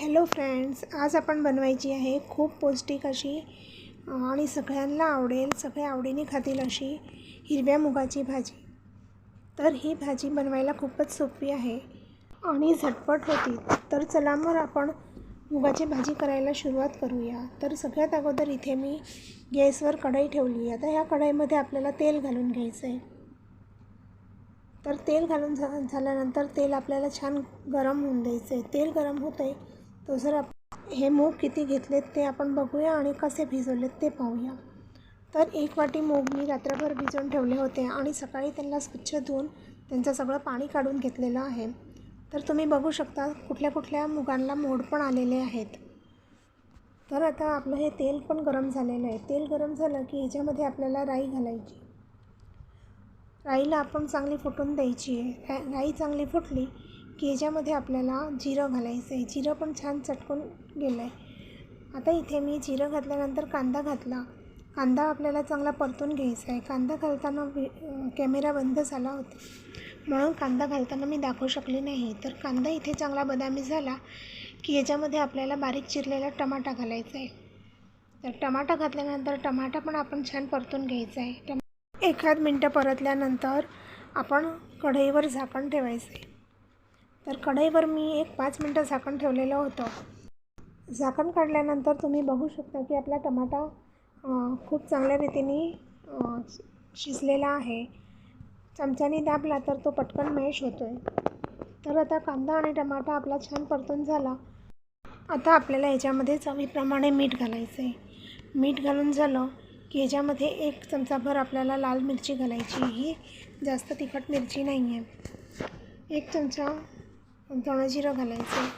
Hello friends आज आपण बनवायची आहे खूप पौष्टिक अशी आणि सगळ्यांना आवडेल सगळे आवडीने खातील अशी हिरव्या मुगाची भाजी. तर ही भाजी बनवायला खूपच सोपी आहे आणि झटपट होती. तर चला मग आपण मुगाची भाजी करायला सुरुवात करूया. तर सगळ्यात अगोदर इथे मी गॅसवर कढई ठेवली आता ह्या कढईमध्ये आपल्याला तेल घालून घ्यायचं आहे तर तेल घालून झा झाल्यानंतर तेल आपल्याला छान गरम होऊन द्यायचं आहे तेल गरम होतं आहे तो जर आप हे मूग किती घेतलेत ते आपण बघूया आणि कसे भिजवलेत ते पाहूया. तर एक वाटी मूग मी रात्रभर भिजवून ठेवले होते आणि सकाळी त्यांना स्वच्छ धुवून त्यांचं सगळं पाणी काढून घेतलेलं आहे. तर तुम्ही बघू शकता कुठल्या कुठल्या मुगांना मोड पण आलेले आहेत. तर आता आपलं हे तेल पण गरम झालेलं आहे. तेल गरम झालं की ह्याच्यामध्ये आपल्याला राई घालायची. राईला आपण चांगली फुटून द्यायची आहे. राई चांगली फुटली की ह्याच्यामध्ये आपल्याला जिरं घालायचं आहे जिरं पण छान चटकून गेलं आहे आता इथे मी जिरं घातल्यानंतर कांदा घातला. कांदा आपल्याला चांगला परतून घ्यायचा आहे कांदा घालताना कॅमेरा बंद झाला होता. म्हणून कांदा घालताना मी दाखवू शकले नाही. तर कांदा इथे चांगला बदामी झाला की ह्याच्यामध्ये आपल्याला बारीक चिरलेला टमाटा घालायचा आहे तर टमाटा घातल्यानंतर टमाटा पण आपण छान परतून घ्यायचा आहे टमा एखाद मिनटं परतल्यानंतर आपण कढईवर झाकण ठेवायचं आहे तर कढईवर मी एक पाच मिनटं झाकण ठेवलेलं होतं. झाकण काढल्यानंतर तुम्ही बघू शकता की आपला टमाटा खूप चांगल्या रीतीने शिजलेला आहे. चमच्याने दाबला तर तो पटकन मॅश होतो आहे तर आता कांदा आणि टमाटा आपला छान परतून झाला. आता आपल्याला याच्यामध्ये चवीप्रमाणे मीठ घालायचं आहे मीठ घालून झालं की ह्याच्यामध्ये एक चमचाभर आपल्याला लाल मिरची घालायची. ही जास्त तिखट मिरची नाही आहे एक चमचा दणजिरं घालायचं.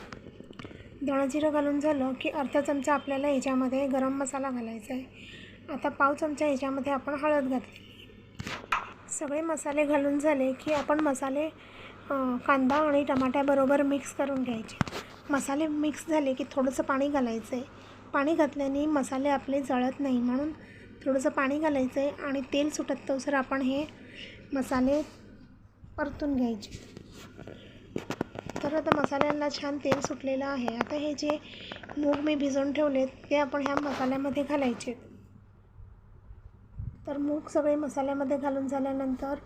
दणजिरं घालून झालं की अर्धा चमचा आपल्याला ह्याच्यामध्ये गरम मसाला घालायचा आहे. आता पाव चमचा ह्याच्यामध्ये आपण हळद घातली. सगळे मसाले घालून झाले की आपण मसाले कांदा आणि टमाट्याबरोबर मिक्स करून घ्यायचे. मसाले मिक्स झाले की थोडंसं पाणी घालायचं आहे. पाणी घातल्याने मसाले आपले जळत नाही म्हणून थोडंसं पाणी घालायचं आहे आणि तेल सुटत तोसर आपण हे मसाले परतून घ्यायचे. तर आता मसाल्यांना छान तेल सुटलेलं आहे. आता हे जे मूग मी भिजवून ठेवलेत ते आपण ह्या मसाल्यामध्ये घालायचे तर मूग सगळे मसाल्यामध्ये घालून झाल्यानंतर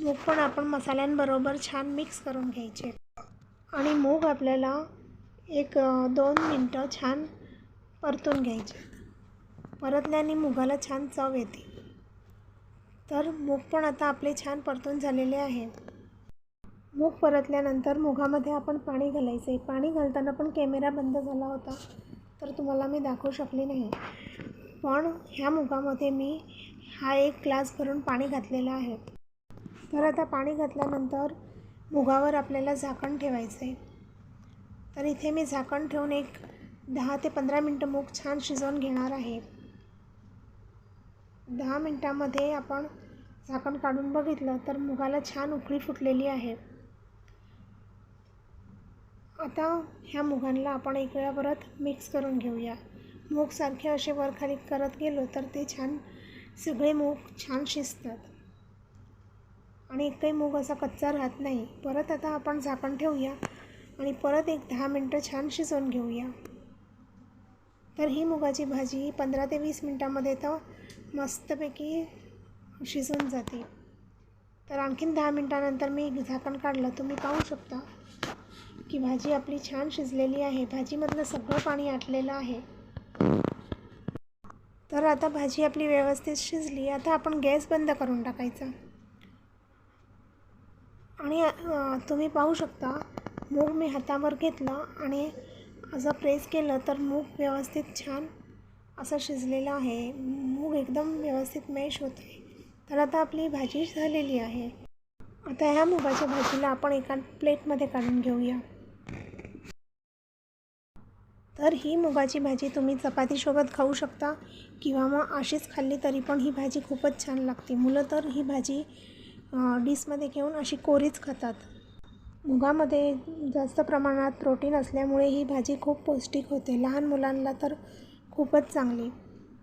मूग पण आपण मसाल्यांबरोबर छान मिक्स करून घ्यायचे. आणि मूग आपल्याला एक दोन मिनटं छान परतून घ्यायचे. परतल्याने मुगाला छान चव येते. तर मूग पण आता आपले छान परतून झालेले आहे. मूग परतल्यानंतर मुगामध्ये आपण पाणी घालायचं आहे. पाणी घालताना पण कॅमेरा बंद झाला होता. तर तुम्हाला मी दाखवू शकले नाही. पण ह्या मुगामध्ये मी हा एक ग्लास भरून पाणी घातलेलं आहे. तर आता पाणी घातल्यानंतर मुगावर आपल्याला झाकण ठेवायचं आहे. तर इथे मी झाकण ठेवून एक दहा ते पंधरा मिनटं मूग छान शिजवून घेणार आहे. दहा मिनटामध्ये आपण झाकण काढून बघितलं तर मुगाला छान उकळी फुटलेली आहे. आता ह्या मुगांना आपण एक वेळा परत मिक्स करून घेऊया. मूगसारखे असे वरखाली करत गेलो तर ते छान सगळे मूग छान शिजतात. आणि एकही मूग असा कच्चा राहत नाही. परत आता आपण झाकण ठेवूया आणि परत एक दहा मिनटं छान शिजवून घेऊया. तर ही मुगाची भाजी पंधरा ते वीस मिनटामध्ये तर मस्तपैकी शिजून जाते. तर आणखीन दहा मिनटानंतर मी झाकण काढलं तुम्ही पाहू शकता. की भाजी आपली छान शिजलेली आहे. भाजीमधलं सगळं पाणी आटलेलं आहे. तर आता भाजी आपली व्यवस्थित शिजली. आता आपण गॅस बंद करून टाकायचा. आणि तुम्ही पाहू शकता मूग मी हातावर घेतलं आणि असं प्रेस केलं तर मूग व्यवस्थित छान असं शिजलेलं आहे. मूग एकदम व्यवस्थित मॅश होत आहे तर आता आपली भाजी झालेली आहे. आता ह्या मुगाच्या भाजीला आपण एका प्लेटमध्ये काढून घेऊया. तर ही मुगाची भाजी तुम्ही चपातीसोबत खाऊ शकता किंवा मग अशीच खाल्ली तरी पण ही भाजी खूपच छान लागते. मुलं तर ही भाजी डिशमध्ये घेऊन अशी कोरीच खातात. मुगामध्ये जास्त प्रमाणात प्रोटीन असल्यामुळे ही भाजी खूप पौष्टिक होते. लहान मुलांना तर खूपच चांगली.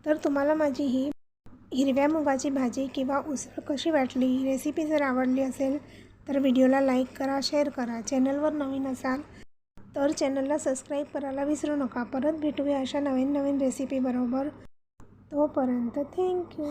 तर तुम्हाला माझी ही हिरव्या मुगाची भाजी किंवा उसळ कशी वाटली ही रेसिपी जर आवडली असेल तर व्हिडिओला लाईक करा शेअर करा. चॅनलवर नवीन असाल तर चॅनलला सबस्क्राईब करायला विसरू नका. परत भेटूया अशा नवीन नवीन रेसिपीबरोबर तोपर्यंत थँक्यू